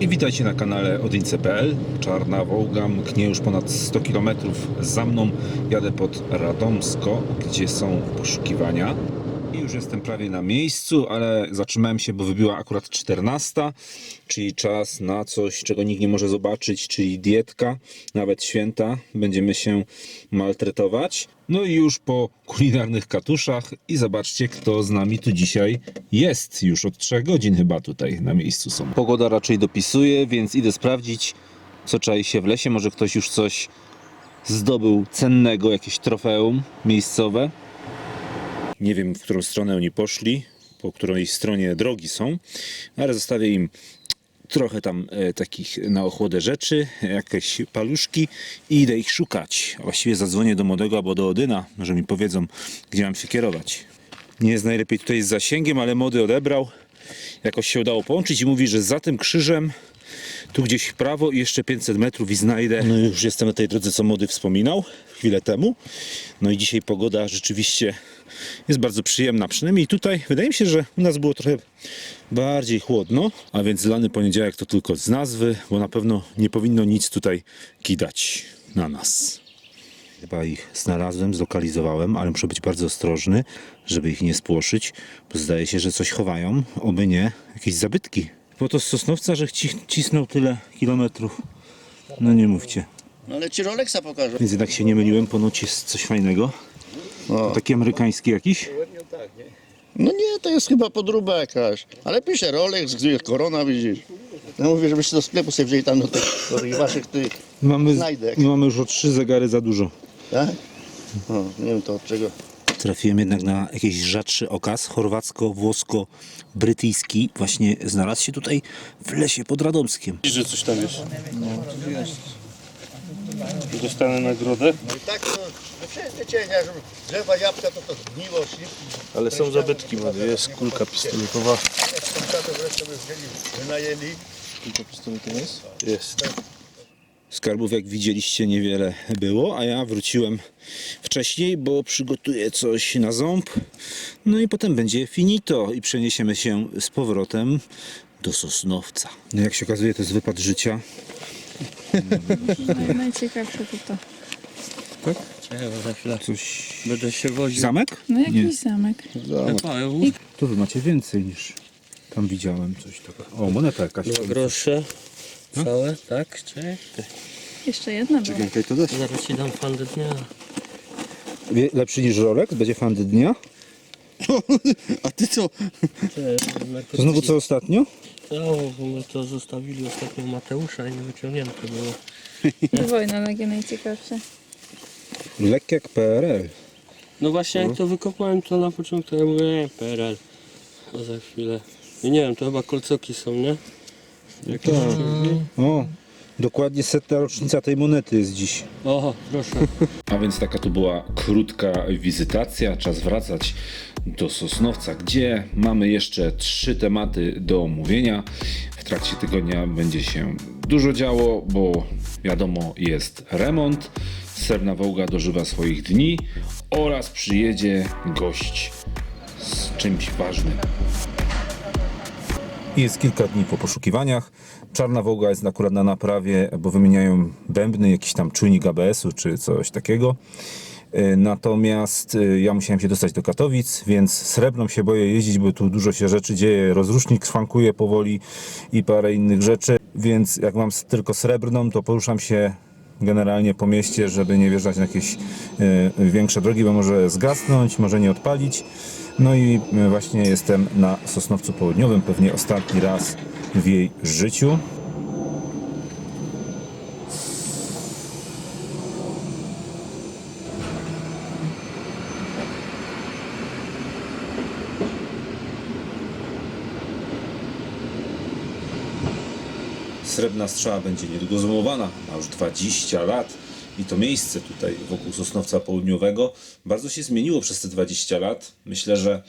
I witajcie na kanale Odince.pl. Czarna Wołga mknie już ponad 100 km za mną. Jadę pod Radomsko, gdzie są poszukiwania. Już jestem prawie na miejscu, ale zatrzymałem się, bo wybiła akurat 14, czyli czas na coś, czego nikt nie może zobaczyć, czyli dietka, nawet święta. Będziemy się maltretować. No i już po kulinarnych katuszach i zobaczcie, kto z nami tu dzisiaj jest. Już od 3 godzin chyba tutaj na miejscu są. Pogoda raczej dopisuje, więc idę sprawdzić, co czai się w lesie. Może ktoś już coś zdobył cennego, jakieś trofeum miejscowe. Nie wiem, w którą stronę oni poszli, po której stronie drogi są, ale zostawię im trochę tam e, takich na ochłodę rzeczy, jakieś paluszki i idę ich szukać. A Właściwie zadzwonię do młodego albo do Odyna, może mi powiedzą, gdzie mam się kierować. Nie jest najlepiej tutaj z zasięgiem, ale młody odebrał. Jakoś się udało połączyć i mówi, że za tym krzyżem tu gdzieś w prawo i jeszcze 500 metrów i znajdę. No już jestem na tej drodze, co młody wspominał chwilę temu. No i dzisiaj pogoda rzeczywiście jest bardzo przyjemna. Przynajmniej tutaj wydaje mi się, że u nas było trochę bardziej chłodno, a więc lany poniedziałek to tylko z nazwy, bo na pewno nie powinno nic tutaj kidać na nas. Chyba ich znalazłem, zlokalizowałem, ale muszę być bardzo ostrożny, żeby ich nie spłoszyć, bo zdaje się, że coś chowają, oby nie jakieś zabytki. Bo to z Sosnowca, że ci, cisnął tyle kilometrów. No nie mówcie. No ale ci Rolexa pokażę. Więc jednak się nie myliłem, ponoć jest coś fajnego. O. Taki amerykański jakiś? No nie, to jest chyba podróba jakaś. Ale pisze Rolex, gdzie jest korona, widzisz. Ja mówię, żebyście do sklepu sobie wzięli tam do tych, do tych waszych tych, Mamy, Znajdek. mamy już o trzy zegary za dużo. tak? O, nie wiem to od czego. Trafiłem jednak na jakiś rzadszy okaz, chorwacko-włosko-brytyjski. Właśnie znalazł się tutaj w lesie pod Radomskiem. że coś tam jest. Dostanę nagrodę. I tak to, no wszędzie cienia, że drzewa, jabłka, to to gniło, śliwki. Ale są zabytki, mamy. Jest kulka pistoletowa. Wynajęli. Kulka pistoletowa jest? Jest. Skarbów, jak widzieliście, niewiele było, a ja wróciłem wcześniej, bo przygotuję coś na ząb. No i potem będzie finito i przeniesiemy się z powrotem do Sosnowca. No jak się okazuje, to jest wypad życia. Naj- Najciekawsze to to. Czekaj, za chwilę. Coś... Będę się woził. Zamek? No jakiś Nie. zamek. To wy macie więcej niż tam widziałem coś takiego. O, moneta jakaś. Dwa grosze. Całe, tak? Czekaj. Jeszcze jedna była. Czekaj, to dać. Zaraz ci dam fan dnia. Wie- Lepszy niż Rolex? Będzie fan dnia? A ty co? To znowu co ostatnio? No, my to zostawili ostatnio Mateusza i nie wyciągnięte było. I wojna Legia najciekawsza. Lek jak PRL. No właśnie jak to wykopałem to na początku ja mówię, nie, PRL. A za chwilę. I nie wiem, to chyba kolcoki są, nie? Tak. O, dokładnie setna rocznica tej monety jest dziś. O, proszę. A więc taka to była krótka wizytacja. Czas wracać do Sosnowca, gdzie mamy jeszcze trzy tematy do omówienia. W trakcie tygodnia będzie się dużo działo, bo wiadomo, jest remont. Srebrna Wołga dożywa swoich dni oraz przyjedzie gość z czymś ważnym. Jest kilka dni po poszukiwaniach. Czarna Wołga jest akurat na naprawie, bo wymieniają bębny, jakiś tam czujnik ABS-u czy coś takiego. E, Natomiast e, ja musiałem się dostać do Katowic, więc srebrną się boję jeździć, bo tu dużo się rzeczy dzieje. Rozrusznik szwankuje powoli i parę innych rzeczy. Więc jak mam tylko srebrną, to poruszam się generalnie po mieście, żeby nie wjeżdżać na jakieś e, większe drogi, bo może zgasnąć, może nie odpalić. No i właśnie jestem na Sosnowcu Południowym, pewnie ostatni raz w jej życiu. Srebrna strzała będzie niedługo złomowana, ma już 20 lat i to miejsce tutaj wokół Sosnowca Południowego bardzo się zmieniło przez te 20 lat. Myślę, że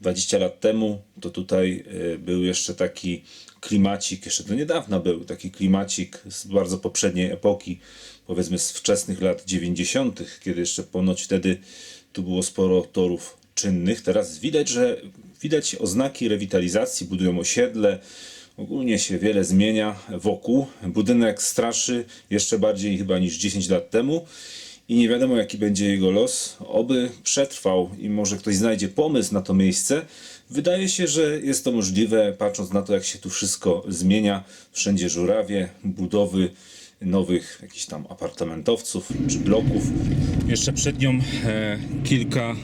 20 lat temu to tutaj y, był jeszcze taki klimacik, jeszcze do niedawna był taki klimacik z bardzo poprzedniej epoki, powiedzmy z wczesnych lat 90., kiedy jeszcze ponoć wtedy tu było sporo torów czynnych. Teraz widać, że widać oznaki rewitalizacji, budują osiedle, Ogólnie się wiele zmienia wokół. Budynek straszy jeszcze bardziej chyba niż 10 lat temu i nie wiadomo jaki będzie jego los. Oby przetrwał i może ktoś znajdzie pomysł na to miejsce. Wydaje się, że jest to możliwe, patrząc na to, jak się tu wszystko zmienia. Wszędzie żurawie, budowy nowych jakichś tam apartamentowców czy bloków. Jeszcze przed nią e, kilka, e,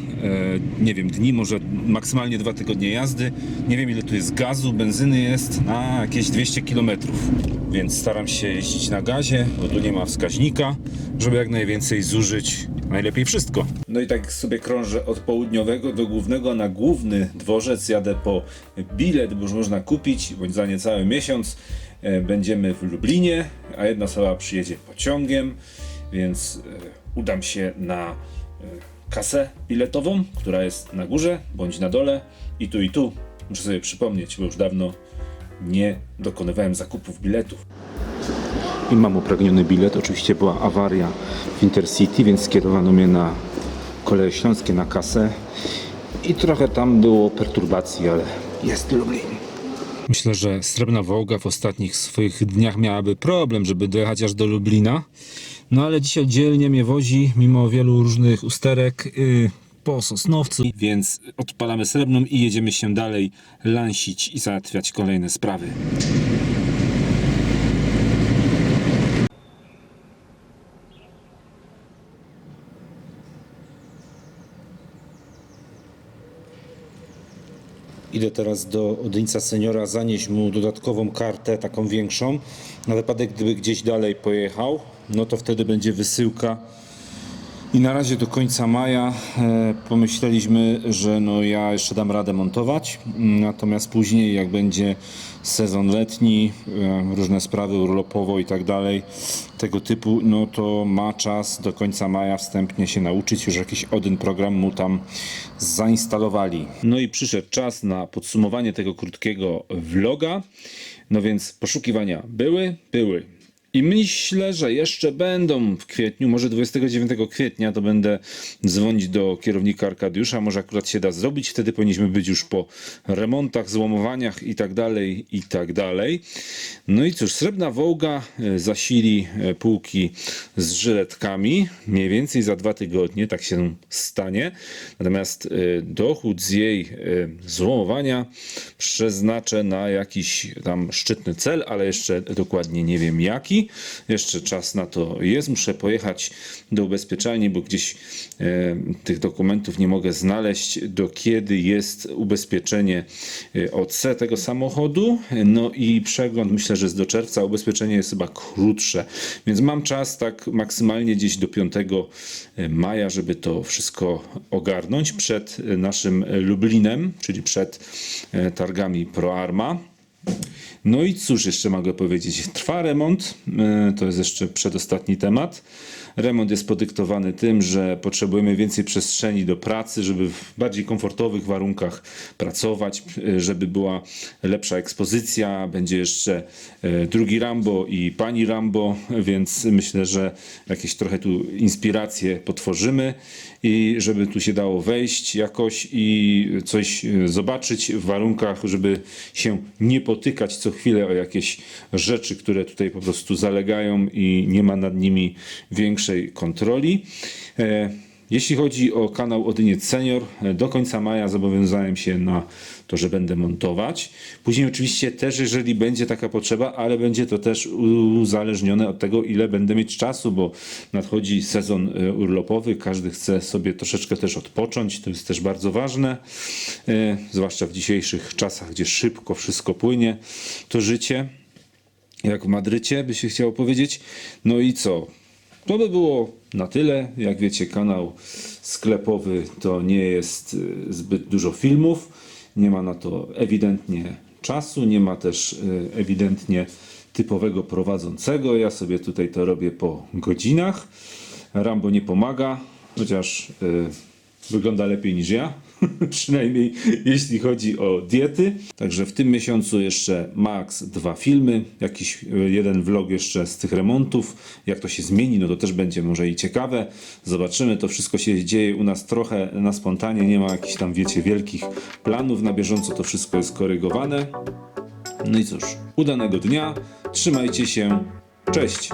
nie wiem, dni, może maksymalnie dwa tygodnie jazdy. Nie wiem ile tu jest gazu, benzyny jest na jakieś 200 km. Więc staram się jeździć na gazie, bo tu nie ma wskaźnika, żeby jak najwięcej zużyć najlepiej wszystko. No i tak sobie krążę od południowego do głównego na główny dworzec. Jadę po bilet, bo już można kupić, bądź za niecały miesiąc. E, Będziemy w Lublinie, a jedna osoba przyjedzie pociągiem, więc e, udam się na e, kasę biletową, która jest na górze bądź na dole. I tu, i tu muszę sobie przypomnieć, bo już dawno nie dokonywałem zakupów biletów. I mam upragniony bilet. Oczywiście była awaria w Intercity, więc skierowano mnie na koleje śląskie na kasę. I trochę tam było perturbacji, ale jest Lublin. Myślę, że Srebrna Wołga w ostatnich swoich dniach miałaby problem, żeby dojechać aż do Lublina. No ale dzisiaj dzielnie mnie wozi, mimo wielu różnych usterek, yy, po Sosnowcu. Więc odpalamy Srebrną i jedziemy się dalej lansić i załatwiać kolejne sprawy. Idę teraz do Odyńca Seniora zanieść mu dodatkową kartę, taką większą, na wypadek gdyby gdzieś dalej pojechał, no to wtedy będzie wysyłka. I na razie do końca maja e, pomyśleliśmy, że no ja jeszcze dam radę montować, natomiast później jak będzie sezon letni, e, różne sprawy urlopowo i tak dalej, tego typu, no to ma czas do końca maja wstępnie się nauczyć, już jakiś Odyn program mu tam zainstalowali. No i przyszedł czas na podsumowanie tego krótkiego vloga, no więc poszukiwania były, były. I myślę, że jeszcze będą w kwietniu, może 29 kwietnia to będę dzwonić do kierownika Arkadiusza, może akurat się da zrobić, wtedy powinniśmy być już po remontach, złomowaniach i tak dalej, i tak dalej. No i cóż, Srebrna Wołga e, zasili e, półki z żyletkami, mniej więcej za dwa tygodnie, tak się stanie. Natomiast e, dochód z jej złomowania przeznaczę na jakiś tam szczytny cel, ale jeszcze dokładnie nie wiem jaki. Jeszcze czas na to jest. Muszę pojechać do ubezpieczalni, bo gdzieś e, tych dokumentów nie mogę znaleźć, do kiedy jest ubezpieczenie e, OC tego samochodu. No i przegląd myślę, że jest do czerwca. Ubezpieczenie jest chyba krótsze, więc mam czas tak maksymalnie gdzieś do 5 maja, żeby to wszystko ogarnąć przed e, naszym Lublinem, czyli przed e, targami ProArma. No i cóż jeszcze mogę powiedzieć? Trwa remont, e, to jest jeszcze przedostatni temat. Remont jest podyktowany tym, że potrzebujemy więcej przestrzeni do pracy, żeby w bardziej komfortowych warunkach pracować, e, żeby była lepsza ekspozycja. Będzie jeszcze e, drugi Rambo i pani Rambo, więc myślę, że jakieś trochę tu inspiracje potworzymy i żeby tu się dało wejść jakoś i coś zobaczyć w warunkach, żeby się nie potykać co chwilę o jakieś rzeczy, które tutaj po prostu zalegają i nie ma nad nimi większej kontroli. Jeśli chodzi o kanał Odyniec Senior, do końca maja zobowiązałem się na to, że będę montować. Później oczywiście też, jeżeli będzie taka potrzeba, ale będzie to też uzależnione od tego, ile będę mieć czasu, bo nadchodzi sezon e, urlopowy, każdy chce sobie troszeczkę też odpocząć, to jest też bardzo ważne, e, zwłaszcza w dzisiejszych czasach, gdzie szybko wszystko płynie, to życie jak w Madrycie, by się chciało powiedzieć. No i co? To by było na tyle. Jak wiecie, kanał sklepowy to nie jest y, zbyt dużo filmów. Nie ma na to ewidentnie czasu, nie ma też y, ewidentnie typowego prowadzącego. Ja sobie tutaj to robię po godzinach. Rambo nie pomaga, chociaż y, wygląda lepiej niż ja. Przynajmniej jeśli chodzi o diety. Także w tym miesiącu jeszcze max dwa filmy, jakiś y, jeden vlog jeszcze z tych remontów. Jak to się zmieni, no to też będzie może i ciekawe. Zobaczymy, to wszystko się dzieje u nas trochę na spontanie, nie ma jakichś tam, wiecie, wielkich planów na bieżąco, to wszystko jest korygowane. No i cóż, udanego dnia, trzymajcie się, cześć!